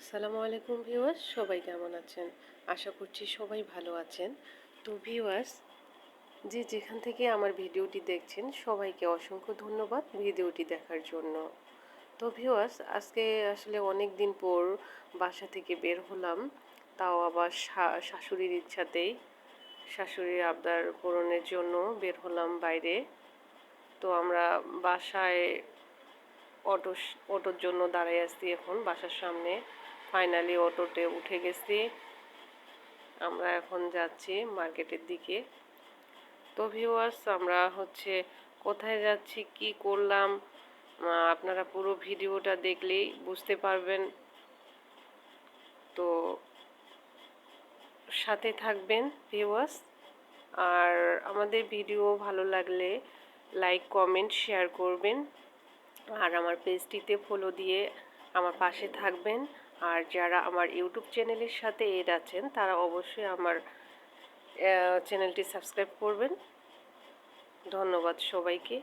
আসসালামু আলাইকুম ভিউয়ার্স, সবাই কেমন আছেন? আশা করছি সবাই ভালো আছেন। তো ভিউয়ার্স, যে যেখান থেকে আমার ভিডিওটি দেখছেন, সবাইকে অসংখ্য ধন্যবাদ ভিডিওটি দেখার জন্য। তো ভিউয়ার্স, আজকে আসলে অনেক দিন পর বাসা থেকে বের হলাম, তাও আবার শাশুড়ির ইচ্ছাতেই। শাশুড়ির আবদার পূরণের জন্য বের হলাম বাইরে। তো আমরা বাসায় অটো অটোর জন্য দাঁড়াই আসছি এখন, বাসার সামনে। ফাইনালি অটোতে উঠে গেছি। আমরা এখন যাচ্ছি মার্কেটের দিকে। তো ভিউয়ার্স আমরা হচ্ছে কোথায় যাচ্ছি, কি করলাম আপনারা পুরো ভিডিওটা দেখলেই বুঝতে পারবেন। তো সাথে থাকবেন ভিউয়ার্স আর আমাদের ভিডিও ভালো লাগলে লাইক কমেন্ট শেয়ার করবেন। আর আমার পেজটিতে ফলো দিয়ে আমার পাশে থাকবেন আর যারা আমার ইউটিউব চ্যানেলের সাথে এড আছেন, তারা অবশ্যই আমার চ্যানেলটি সাবস্ক্রাইব করবেন ধন্যবাদ সবাইকে